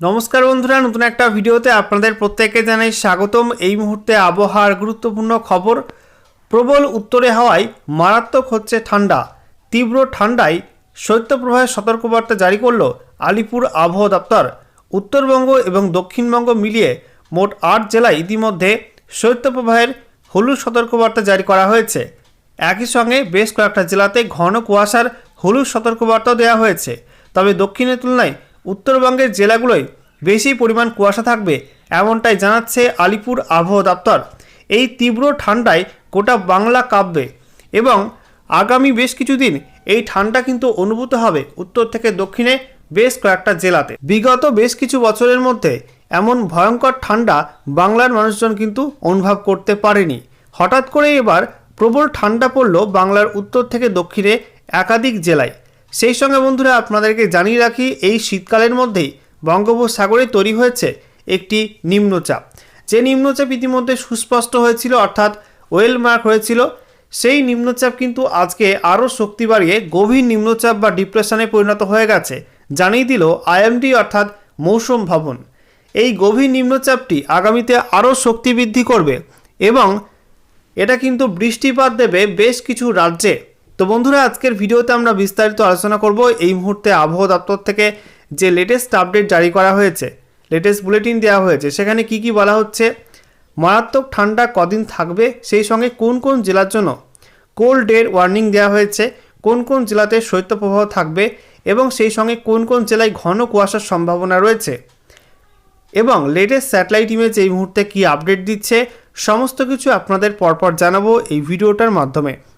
নমস্কার বন্ধুরা, নতুন একটা ভিডিওতে আপনাদের প্রত্যেককে জানাই স্বাগতম। এই মুহূর্তে আবহাওয়ার গুরুত্বপূর্ণ খবর, প্রবল উত্তরে হাওয়ায় মারাত্মক হচ্ছে ঠান্ডা। তীব্র ঠান্ডায় শৈত্যপ্রবাহের সতর্কবার্তা জারি করল আলিপুর আবহাওয়া দপ্তর। উত্তরবঙ্গ এবং দক্ষিণবঙ্গ মিলিয়ে মোট আট জেলায় ইতিমধ্যে শৈত্যপ্রবাহের হলুদ সতর্কবার্তা জারি করা হয়েছে। একই সঙ্গে বেশ কয়েকটা জেলাতে ঘন কুয়াশার হলুদ সতর্কবার্তাও দেওয়া হয়েছে। তবে দক্ষিণের তুলনায় উত্তরবঙ্গের জেলাগুলোয় বেশি পরিমাণ কুয়াশা থাকবে এমনটাই জানাচ্ছে আলিপুর আবহাওয়া দপ্তর। এই তীব্র ঠান্ডায় গোটা বাংলা কাঁপবে এবং আগামী বেশ কিছুদিন এই ঠান্ডা কিন্তু অনুভূত হবে উত্তর থেকে দক্ষিণে বেশ কয়েকটা জেলাতে। বিগত বেশ কিছু বছরের মধ্যে এমন ভয়ঙ্কর ঠান্ডা বাংলার মানুষজন কিন্তু অনুভব করতে পারেনি। হঠাৎ করে এবার প্রবল ঠান্ডা পড়ল বাংলার উত্তর থেকে দক্ষিণে একাধিক জেলায়। সেই সঙ্গে বন্ধুরা আপনাদেরকে জানিয়ে রাখি, এই শীতকালের মধ্যেই বঙ্গোপসাগরে তৈরি হয়েছে একটি নিম্নচাপ। যে নিম্নচাপ ইতিমধ্যে সুস্পষ্ট হয়েছিল, অর্থাৎ ওয়েল মার্ক হয়েছিল, সেই নিম্নচাপ কিন্তু আজকে আরও শক্তি বাড়িয়ে গভীর নিম্নচাপ বা ডিপ্রেশনে পরিণত হয়ে গেছে, জানিয়ে দিল আইএমডি, অর্থাৎ মৌসুম ভবন। এই গভীর নিম্নচাপটি আগামীতে আরও শক্তি বৃদ্ধি করবে এবং এটা কিন্তু বৃষ্টিপাত দেবে বেশ কিছু রাজ্যে। তো বন্ধুরা, আজকের ভিডিওতে আমরা বিস্তারিত আলোচনা করব এই মুহূর্তে আবহাওয়া দপ্তর থেকে যে লেটেস্ট আপডেট জারি করা হয়েছে লেটেস্ট বুলেটিন দেওয়া হয়েছে, সেখানে কি কি বলা হচ্ছে, মারাত্মক ঠান্ডা কদিন থাকবে, সেই সঙ্গে কোন কোন জেলার জন্য কোল্ড ডের ওয়ার্নিং দেওয়া হয়েছে, কোন কোন জেলাতে শৈত্যপ্রবাহ থাকবে এবং সেই সঙ্গে কোন কোন জেলায় ঘন কুয়াশার সম্ভাবনা রয়েছে এবং লেটেস্ট স্যাটেলাইট ইমেজ এই মুহূর্তে কি আপডেট দিচ্ছে, সমস্ত কিছু আপনাদের পরপর জানাব এই ভিডিওটার মাধ্যমে।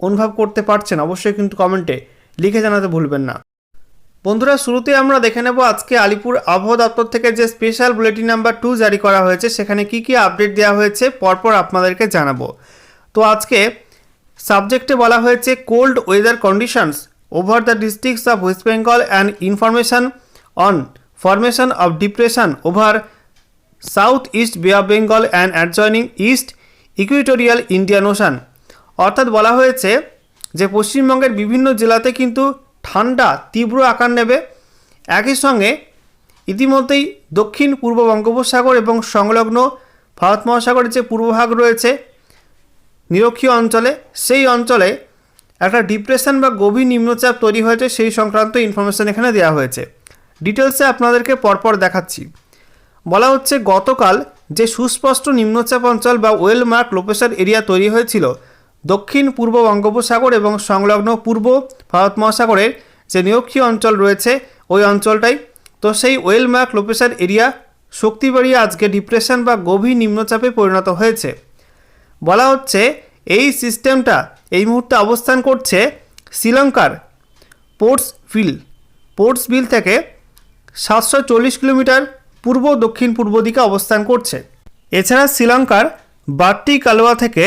অনুভব করতে পারছেন, অবশ্যই কিন্তু কমেন্টে লিখে জানাতে ভুলবেন না। বন্ধুরা শুরুতে আমরা দেখে নেব আজকে আলিপুর আবহাওয়া দপ্তর থেকে যে স্পেশাল বুলেটিন নাম্বার টু জারি করা হয়েছে, সেখানে কি কি আপডেট দেওয়া হয়েছে, পরপর আপনাদেরকে জানাব। তো আজকে সাবজেক্টে বলা হয়েছে cold weather conditions over the districts of West Bengal and information on formation of depression over south east bay of Bengal and adjoining east equatorial Indian ocean অর্থাৎ বলা হয়েছে যে পশ্চিমবঙ্গের বিভিন্ন জেলাতে কিন্তু ঠান্ডা তীব্র আকার নেবে। একই সঙ্গে ইতিমধ্যেই দক্ষিণ পূর্ব বঙ্গোপসাগর এবং সংলগ্ন ভারত মহাসাগরের যে পূর্বভাগ রয়েছে নিরক্ষীয় অঞ্চলে, সেই অঞ্চলে একটা ডিপ্রেশন বা গভীর নিম্নচাপ তৈরি হয়েছে, সেই সংক্রান্ত ইনফরমেশন এখানে দেওয়া হয়েছে। ডিটেলসে আপনাদেরকে পরপর দেখাচ্ছি। বলা হচ্ছে গতকাল যে সুস্পষ্ট নিম্নচাপ অঞ্চল বা ওয়েল মার্ক লোপেশন এরিয়া তৈরি হয়েছিল দক্ষিণ, পূর্ব বঙ্গোপসাগর এবং সংলগ্ন পূর্ব ভারত মহাসাগরের যে নিরক্ষীয় অঞ্চল রয়েছে, ওই অঞ্চলটাই। তো সেই well marked low pressure area শক্তি বাড়িয়ে আজকে ডিপ্রেশন বা গভীর নিম্নচাপে পরিণত হয়েছে। বলা হচ্ছে, এই সিস্টেমটা এই মুহূর্তে অবস্থান করছে শ্রীলঙ্কার পোর্টস বিল পোর্টস বিল থেকে সাতশো চল্লিশ কিলোমিটার পূর্ব দক্ষিণ পূর্ব দিকে অবস্থান করছে। এছাড়া শ্রীলঙ্কার বাট্টি কালোয়া থেকে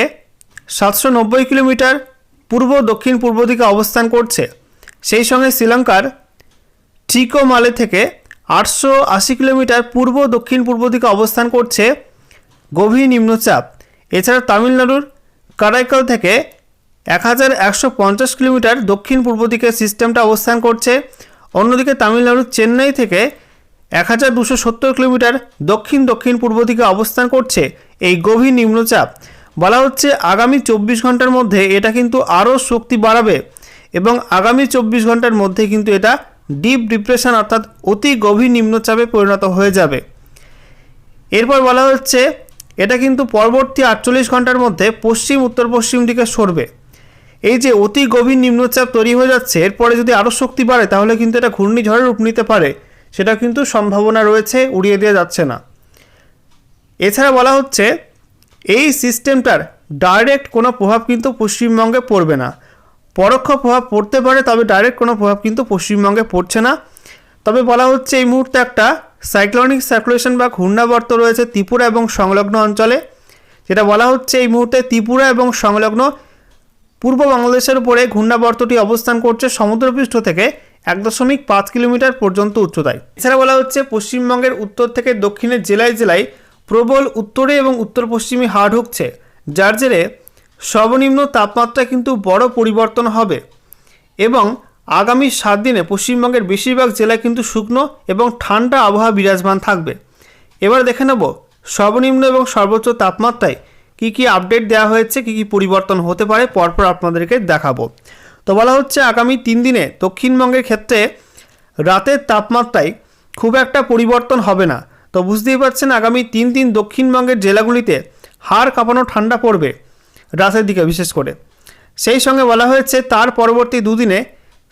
সাতশো নব্বই কিলোমিটার পূর্ব দক্ষিণ পূর্ব দিকে অবস্থান করছে। সেই সঙ্গে শ্রীলঙ্কার ট্রিকোমালে থেকে আটশো আশি কিলোমিটার পূর্ব দক্ষিণ পূর্ব দিকে অবস্থান করছে গভীর নিম্নচাপ। এছাড়া তামিলনাড়ুর কারাইকাল থেকে এক হাজার একশো পঞ্চাশ কিলোমিটার দক্ষিণ পূর্ব দিকে সিস্টেমটা অবস্থান করছে। অন্যদিকে তামিলনাড়ুর চেন্নাই থেকে এক হাজার দুশো সত্তর কিলোমিটার দক্ষিণ দক্ষিণ পূর্ব দিকে অবস্থান করছে। এই গভীর নিম্নচাপ বলা হচ্ছে আগামী চব্বিশ ঘণ্টার মধ্যে এটা কিন্তু আরও শক্তি বাড়াবে এবং আগামী চব্বিশ ঘণ্টার মধ্যে কিন্তু এটা ডিপ ডিপ্রেশন অর্থাৎ অতি গভীর নিম্নচাপে পরিণত হয়ে যাবে। এরপর বলা হচ্ছে এটা কিন্তু পরবর্তী আটচল্লিশ ঘণ্টার মধ্যে পশ্চিম উত্তর পশ্চিম দিকে সরবে। এই যে অতি গভীর নিম্নচাপ তৈরি হয়ে যাচ্ছে এরপরে যদি আরও শক্তি বাড়ে, তাহলে কিন্তু এটা ঘূর্ণিঝড়ের রূপ নিতে পারে। সেটা কিন্তু সম্ভাবনা রয়েছে, উড়িয়ে দেওয়া যাচ্ছে না। এছাড়া বলা হচ্ছে এই সিস্টেমটার ডাইরেক্ট কোনো প্রভাব কিন্তু পশ্চিমবঙ্গে পড়বে না। পরোক্ষ প্রভাব পড়তে পারে, তবে ডাইরেক্ট কোনো প্রভাব কিন্তু পশ্চিমবঙ্গে পড়ছে না। তবে বলা হচ্ছে এই মুহূর্তে একটা সাইক্লোনিক সার্কুলেশন বা ঘূর্ণাবর্ত রয়েছে ত্রিপুরা এবং সংলগ্ন অঞ্চলে। যেটা বলা হচ্ছে এই মুহূর্তে ত্রিপুরা এবং সংলগ্ন পূর্ব বাংলাদেশের উপরে ঘূর্ণাবর্তটি অবস্থান করছে সমুদ্রপৃষ্ঠ থেকে এক দশমিক পাঁচ কিলোমিটার পর্যন্ত উচ্চতায়। এছাড়া বলা হচ্ছে পশ্চিমবঙ্গের উত্তর থেকে দক্ষিণের জেলায় জেলায় প্রবল উত্তরে এবং উত্তর পশ্চিমে হাওয়া ঢুকছে, যার জেরে সর্বনিম্ন তাপমাত্রা কিন্তু বড় পরিবর্তন হবে এবং আগামী সাত দিনে পশ্চিমবঙ্গের বেশিরভাগ জেলায় কিন্তু শুকনো এবং ঠান্ডা আবহাওয়া বিরাজমান থাকবে। এবার দেখে নেব সর্বনিম্ন এবং সর্বোচ্চ তাপমাত্রায় কী কী আপডেট দেওয়া হয়েছে, কী কী পরিবর্তন হতে পারে, পরপর আপনাদেরকে দেখাবো। তো বলা হচ্ছে আগামী তিন দিনে দক্ষিণবঙ্গের ক্ষেত্রে রাতের তাপমাত্রায় খুব একটা পরিবর্তন হবে না। তো বুঝতেই পারছেন আগামী তিন দিন দক্ষিণবঙ্গের জেলাগুলিতে হাড় কাঁপানো ঠান্ডা পড়বে রাতের দিকে বিশেষ করে। সেই সঙ্গে বলা হয়েছে তার পরবর্তী দুদিনে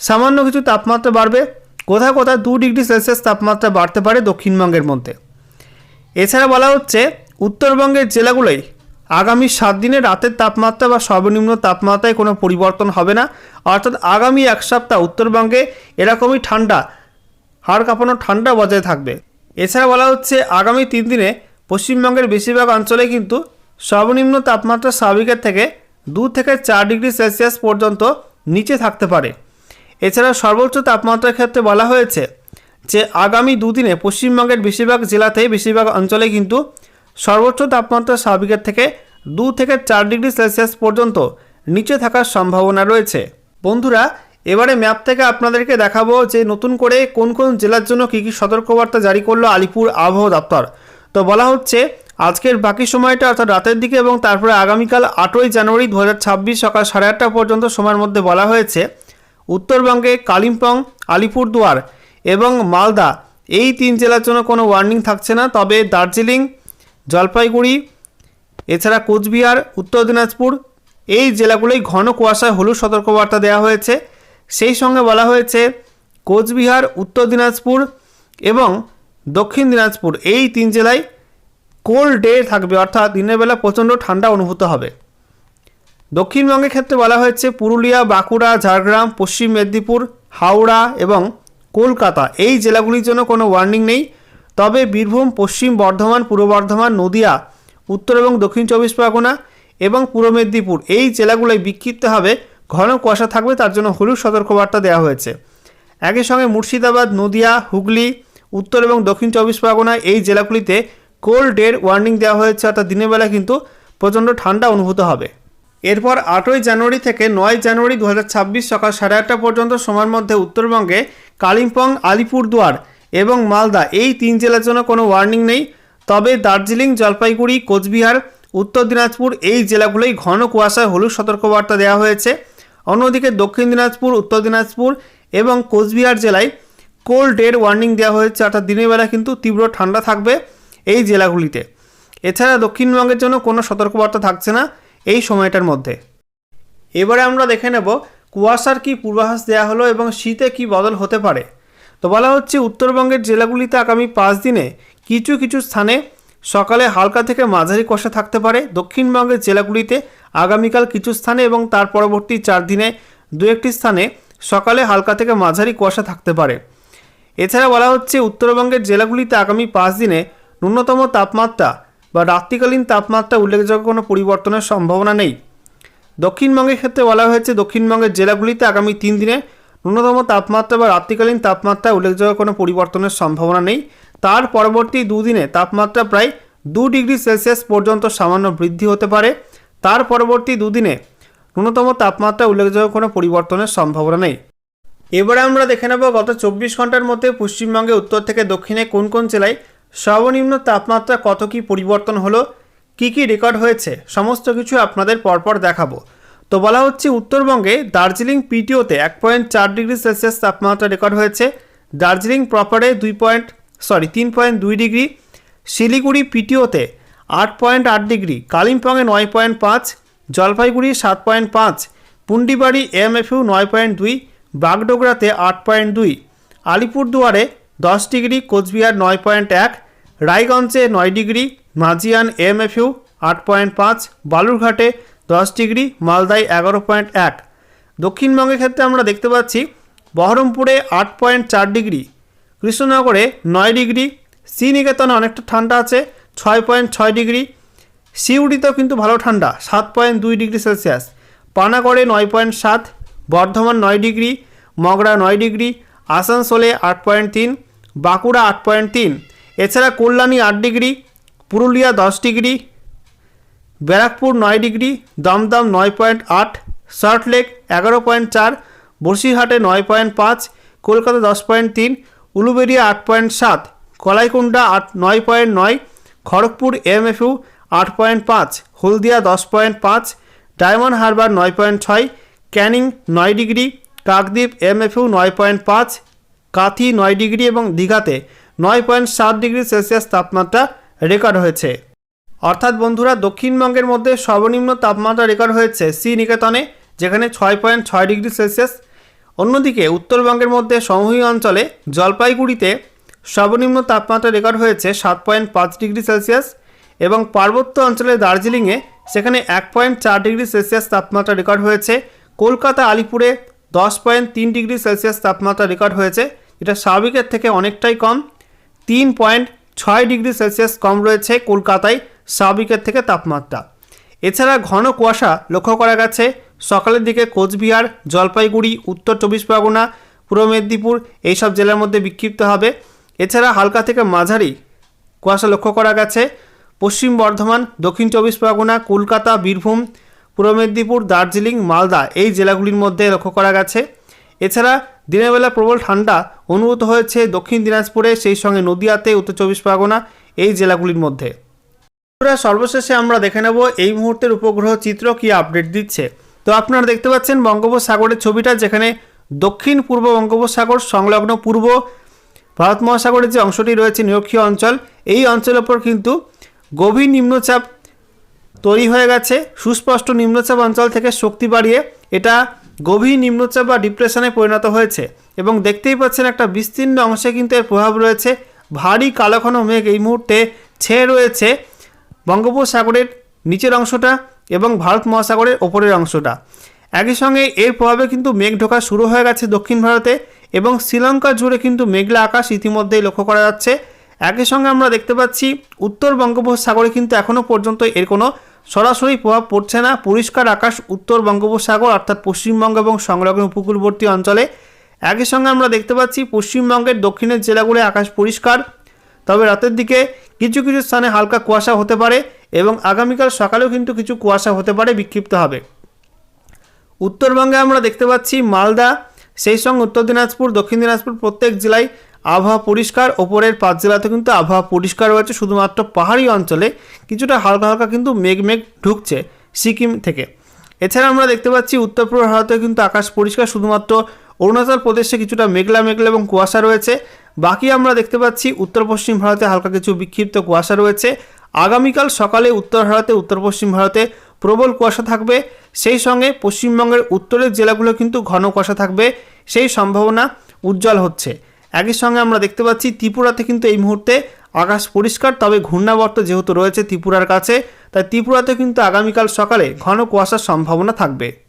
সামান্য কিছু তাপমাত্রা বাড়বে, কোথাও কোথাও দু ডিগ্রি সেলসিয়াস তাপমাত্রা বাড়তে পারে দক্ষিণবঙ্গের মধ্যে। এছাড়া বলা হচ্ছে উত্তরবঙ্গের জেলাগুলোই আগামী সাত দিনে রাতের তাপমাত্রা বা সর্বনিম্ন তাপমাত্রায় কোনো পরিবর্তন হবে না, অর্থাৎ আগামী এক সপ্তাহ উত্তরবঙ্গে এরকমই ঠান্ডা, হাড় কাঁপানো ঠান্ডা বজায় থাকবে। এছাড়া বলা হচ্ছে আগামী তিন দিনে পশ্চিমবঙ্গের বেশিরভাগ অঞ্চলে কিন্তু সর্বনিম্ন তাপমাত্রা স্বাভাবিকের থেকে দু থেকে চার ডিগ্রি সেলসিয়াস পর্যন্ত নিচে থাকতে পারে। এছাড়া সর্বোচ্চ তাপমাত্রার ক্ষেত্রে বলা হয়েছে যে আগামী দুদিনে পশ্চিমবঙ্গের বেশিরভাগ জেলাতেই বেশিরভাগ অঞ্চলে কিন্তু সর্বোচ্চ তাপমাত্রা স্বাভাবিকের থেকে দু থেকে চার ডিগ্রি সেলসিয়াস পর্যন্ত নিচে থাকার সম্ভাবনা রয়েছে। বন্ধুরা এবারে ম্যাপ থেকে আপনাদেরকে দেখাবো যে নতুন করে কোন কোন জেলার জন্য কী কী সতর্কবার্তা জারি করল আলিপুর আবহাওয়া দপ্তর। তো বলা হচ্ছে, আজকের বাকি সময়টা অর্থাৎ রাতের দিকে এবং তারপরে আগামীকাল আটই জানুয়ারি দু হাজার ছাব্বিশ সকাল সাড়ে আটটা পর্যন্ত সময়ের মধ্যে বলা হয়েছে, উত্তরবঙ্গে কালিম্পং, আলিপুরদুয়ার এবং মালদা এই তিন জেলার জন্য কোনো ওয়ার্নিং থাকছে না। তবে দার্জিলিং, জলপাইগুড়ি, এছাড়া কোচবিহার, উত্তর দিনাজপুর এই জেলাগুলোই ঘন কুয়াশায় হলুদ সতর্কবার্তা দেওয়া হয়েছে। সেই সঙ্গে বলা হয়েছে কোচবিহার, উত্তর দিনাজপুর এবং দক্ষিণ দিনাজপুর। এই তিন জেলায় কোল্ড ডে থাকবে, অর্থাৎ দিনের বেলা প্রচণ্ড ঠান্ডা অনুভূত হবে। দক্ষিণবঙ্গের ক্ষেত্রে বলা হয়েছে পুরুলিয়া, বাঁকুড়া, ঝাড়গ্রাম, পশ্চিম মেদিনীপুর, হাওড়া এবং কলকাতা। এই জেলাগুলির জন্য কোনো ওয়ার্নিং নেই। তবে বীরভূম, পশ্চিম বর্ধমান, পূর্ব বর্ধমান, নদিয়া, উত্তর এবং দক্ষিণ চব্বিশ পরগনা এবং পূর্ব মেদিনীপুর এই জেলাগুলোয় বিক্ষিপ্তভাবে ঘন কুয়াশা থাকবে তার জন্য হলুদ সতর্কবার্তা দেওয়া হয়েছে। একই সঙ্গে মুর্শিদাবাদ, নদিয়া, হুগলি, উত্তর এবং দক্ষিণ চব্বিশ পরগনা এই জেলাগুলিতে কোল্ড ডের ওয়ার্নিং দেওয়া হয়েছে, অর্থাৎ দিনের বেলা কিন্তু প্রচণ্ড ঠান্ডা অনুভূত হবে। এরপর আটই জানুয়ারি থেকে নয় জানুয়ারি দু হাজার ছাব্বিশ সকাল সাড়ে আটটা পর্যন্ত সময়ের মধ্যে উত্তরবঙ্গে কালিম্পং, আলিপুরদুয়ার এবং মালদা এই তিন জেলার জন্য কোনো ওয়ার্নিং নেই। তবে দার্জিলিং, জলপাইগুড়ি, কোচবিহার, উত্তর দিনাজপুর এই জেলাগুলোই ঘন কুয়াশায় হলুদ সতর্কবার্তা দেওয়া হয়েছে। অন্যদিকে দক্ষিণ দিনাজপুর, উত্তর দিনাজপুর এবং কোচবিহার জেলায় কোল্ড ডের ওয়ার্নিং দেওয়া হয়েছে। অর্থাৎ দিনের বেলা কিন্তু তীব্র ঠান্ডা থাকবে এই জেলাগুলিতে। এছাড়া দক্ষিণবঙ্গের জন্য কোনো সতর্কবার্তা থাকছে না এই সময়টার মধ্যে। এবারে আমরা দেখে নেব, কুয়াশার কি পূর্বাভাস দেওয়া হলো এবং শীতে কি বদল হতে পারে। তো বলা হচ্ছে, উত্তরবঙ্গের জেলাগুলিতে আগামী পাঁচ দিনে কিছু কিছু স্থানে সকালে হালকা থেকে মাঝারি কুয়াশা থাকতে পারে। দক্ষিণবঙ্গের জেলাগুলিতে আগামীকাল কিছু স্থানে এবং তার পরবর্তী চার দিনে দু একটি স্থানে সকালে হালকা থেকে মাঝারি কুয়াশা থাকতে পারে। এছাড়া বলা হচ্ছে উত্তরবঙ্গের জেলাগুলিতে আগামী পাঁচ দিনে ন্যূনতম তাপমাত্রা বা রাত্রিকালীন তাপমাত্রা উল্লেখযোগ্য কোনো পরিবর্তনের সম্ভাবনা নেই। দক্ষিণবঙ্গের ক্ষেত্রে বলা হয়েছে দক্ষিণবঙ্গের জেলাগুলিতে আগামী তিন দিনে ন্যূনতম তাপমাত্রা বা রাত্রিকালীন তাপমাত্রা উল্লেখযোগ্য কোনো পরিবর্তনের সম্ভাবনা নেই। তার পরবর্তী দুদিনে তাপমাত্রা প্রায় দু ডিগ্রি সেলসিয়াস পর্যন্ত সামান্য বৃদ্ধি হতে পারে। তার পরবর্তী দুদিনে ন্যূনতম তাপমাত্রা উল্লেখযোগ্য কোনো পরিবর্তনের সম্ভাবনা নেই। এবারে আমরা দেখে নেব গত চব্বিশ ঘণ্টার মধ্যে পশ্চিমবঙ্গে, উত্তর থেকে দক্ষিণে কোন কোন জেলায় সর্বনিম্ন তাপমাত্রা কত কি পরিবর্তন হলো, কি কি রেকর্ড হয়েছে, সমস্ত কিছু আপনাদের পরপর দেখাবো। তো বলা হচ্ছে উত্তরবঙ্গে দার্জিলিং পিটিওতে এক পয়েন্ট চার ডিগ্রি সেলসিয়াস তাপমাত্রা রেকর্ড হয়েছে। দার্জিলিং প্রপারে দুই পয়েন্ট, সরি, তিন পয়েন্ট দুই ডিগ্রি। শিলিগুড়ি পিটিওতে আট পয়েন্ট আট ডিগ্রি, কালিম্পংয়ে নয় পয়েন্ট পাঁচ, জলপাইগুড়ি সাত পয়েন্ট পাঁচ, পুন্ডিবাড়ি এমএফইউ নয় পয়েন্ট দুই, বাগডোগরাতে আট পয়েন্ট দুই, আলিপুরদুয়ারে দশ ডিগ্রি, কোচবিহার নয় পয়েন্ট এক, রায়গঞ্জে নয় ডিগ্রি মাজিয়ান এমএফইউ আট পয়েন্ট পাঁচ, বালুরঘাটে দশ ডিগ্রি, মালদায় এগারো পয়েন্ট এক। দক্ষিণবঙ্গের ক্ষেত্রে আমরা দেখতে পাচ্ছি, বহরমপুরে আট পয়েন্ট চার ডিগ্রি, কৃষ্ণনগরে নয় ডিগ্রি, শ্রীনিকেতনে অনেকটা ঠান্ডা আছে ছয় পয়েন্ট ছয় ডিগ্রি। সিউড়িতেও কিন্তু ভালো ঠান্ডা, সাত পয়েন্ট দুই ডিগ্রি সেলসিয়াস। পানাগড়ে নয় পয়েন্ট সাত, বর্ধমান নয় ডিগ্রি, মগরা নয় ডিগ্রি, আসানসোলে আট পয়েন্ট তিন, বাঁকুড়া আট পয়েন্ট তিন। এছাড়া কল্যাণী আট ডিগ্রি, পুরুলিয়া দশ ডিগ্রি, ব্যারাকপুর নয় ডিগ্রি, দমদম নয় পয়েন্ট আট, সল্টলেক এগারো পয়েন্ট চার, বসিরহাটে নয় পয়েন্ট পাঁচ, কলকাতা দশ পয়েন্ট তিন উলুবেড়িয়া আট পয়েন্ট সাত কলাইকুণ্ডা আট নয় পয়েন্ট নয় খড়গপুর এমএফইউ আট পয়েন্ট পাঁচ, হলদিয়া দশ পয়েন্ট পাঁচ, ডায়মন্ড হারবার নয় পয়েন্ট ছয়, ক্যানিং নয় ডিগ্রি, কাকদ্বীপ এমএফইউ নয় পয়েন্ট পাঁচ, কাথি নয় ডিগ্রি এবং দীঘাতে নয় পয়েন্ট সাত ডিগ্রি সেলসিয়াস তাপমাত্রা রেকর্ড হয়েছে। অর্থাৎ বন্ধুরা, দক্ষিণবঙ্গের মধ্যে সর্বনিম্ন তাপমাত্রা রেকর্ড হয়েছে সি নিকেতনে যেখানে ছয় পয়েন্ট ছয় ডিগ্রি সেলসিয়াস। অন্যদিকে, উত্তরবঙ্গের মধ্যে সমভূমি অঞ্চলে জলপাইগুড়িতে সর্বনিম্ন তাপমাত্রা রেকর্ড হয়েছে সাত পয়েন্ট পাঁচ ডিগ্রি সেলসিয়াস এবং পার্বত্য অঞ্চলে দার্জিলিংয়ে সেখানে এক পয়েন্ট চার ডিগ্রি সেলসিয়াস তাপমাত্রা রেকর্ড হয়েছে। কলকাতা, আলিপুরে দশ পয়েন্ট তিন ডিগ্রি সেলসিয়াস তাপমাত্রা রেকর্ড হয়েছে এটা স্বাভাবিকের থেকে অনেকটাই কম। তিন পয়েন্ট ছয় ডিগ্রি সেলসিয়াস কম রয়েছে কলকাতায় স্বাভাবিকের থেকে তাপমাত্রা। এছাড়া ঘন কুয়াশা লক্ষ্য করা গেছে। সকালের দিকে কোচবিহার, জলপাইগুড়ি, উত্তর চব্বিশ পরগনা, পূর্ব মেদিনীপুর, এইসব জেলার মধ্যে বিক্ষিপ্ত হবে। এছাড়া হালকা থেকে মাঝারি কুয়াশা লক্ষ্য করা গেছে। পশ্চিম বর্ধমান, দক্ষিণ চব্বিশ পরগনা, কলকাতা, বীরভূম, পূর্ব মেদিনীপুর, দার্জিলিং, মালদা এই জেলাগুলির মধ্যে লক্ষ্য করা গেছে। এছাড়া দিনের বেলা প্রবল ঠান্ডা অনুভূত হয়েছে দক্ষিণ দিনাজপুরে, সেই সঙ্গে নদিয়াতে, উত্তর চব্বিশ পরগনা এই জেলাগুলির মধ্যে। সর্বশেষে আমরা দেখে নেব এই মুহূর্তের উপগ্রহ চিত্র কি আপডেট দিচ্ছে। তো আপনারা দেখতে পাচ্ছেন বঙ্গোপসাগরের ছবিটা, যেখানে দক্ষিণ পূর্ব বঙ্গোপসাগর সংলগ্ন পূর্ব ভারত মহাসাগরের যে অংশটি রয়েছে নিরক্ষীয় অঞ্চল, এই অঞ্চলের ওপর কিন্তু গভীর নিম্নচাপ তৈরি হয়ে গেছে। সুস্পষ্ট নিম্নচাপ অঞ্চল থেকে শক্তি বাড়িয়ে এটা গভীর নিম্নচাপ বা ডিপ্রেশনে পরিণত হয়েছে। এবং দেখতেই পাচ্ছেন একটা বিস্তীর্ণ অংশে কিন্তু এর প্রভাব রয়েছে। ভারী কালো ঘন মেঘ এই মুহূর্তে ছেয়ে রয়েছে বঙ্গোপসাগরের নিচের অংশটা এবং ভারত মহাসাগরের ওপরের অংশটা। একই সঙ্গে এর প্রভাবে কিন্তু মেঘ ঢোকা শুরু হয়ে গেছে দক্ষিণ ভারতে। এবং শ্রীলঙ্কা জুড়ে কিন্তু মেঘলা আকাশ ইতিমধ্যেই লক্ষ্য করা যাচ্ছে। একই সঙ্গে আমরা দেখতে পাচ্ছি, উত্তর বঙ্গোপসাগরে কিন্তু এখনও পর্যন্ত এর কোনো সরাসরি প্রভাব পড়ছে না। পরিষ্কার আকাশ উত্তর বঙ্গোপসাগর অর্থাৎ পশ্চিমবঙ্গ এবং সংলগ্ন উপকূলবর্তী অঞ্চলে। একই সঙ্গে আমরা দেখতে পাচ্ছি, পশ্চিমবঙ্গের দক্ষিণের জেলাগুলো আকাশ পরিষ্কার। তবে রাতের দিকে কিছু কিছু স্থানে হালকা কুয়াশা হতে পারে এবং আগামীকাল সকালেও কিন্তু কিছু কুয়াশা হতে পারে, বিক্ষিপ্ত হবে। উত্তরবঙ্গে আমরা দেখতে পাচ্ছি, মালদা সেই সঙ্গে উত্তর দিনাজপুর, দক্ষিণ দিনাজপুর প্রত্যেক জেলায় আবহাওয়া পরিষ্কার। ওপরের পাঁচ জেলাতে কিন্তু আবহাওয়া পরিষ্কার রয়েছে, শুধুমাত্র পাহাড়ি অঞ্চলে। কিছুটা হালকা হালকা কিন্তু মেঘ মেঘ ঢুকছে সিকিম থেকে। এছাড়া আমরা দেখতে পাচ্ছি, উত্তর পূর্ব ভারতে কিন্তু আকাশ পরিষ্কার, শুধুমাত্র অরুণাচল প্রদেশে কিছুটা মেঘলা মেঘলা এবং কুয়াশা রয়েছে। বাকি আমরা দেখতে পাচ্ছি, উত্তর পশ্চিম ভারতে হালকা কিছু বিক্ষিপ্ত কুয়াশা রয়েছে। আগামীকাল সকালে উত্তর ভারতে, উত্তর পশ্চিম ভারতে প্রবল কুয়াশা থাকবে, সেই সঙ্গে পশ্চিমবঙ্গের উত্তরের জেলাগুলো কিন্তু ঘন কুয়াশা থাকবে, সেই সম্ভাবনা উজ্জ্বল হচ্ছে। একই সঙ্গে আমরা দেখতে পাচ্ছি ত্রিপুরাতে কিন্তু এই মুহূর্তে আকাশ পরিষ্কার, তবে ঘূর্ণাবর্ত যেহেতু রয়েছে ত্রিপুরার কাছে, তাই ত্রিপুরাতে কিন্তু আগামীকাল সকালে ঘন কুয়াশার সম্ভাবনা থাকবে।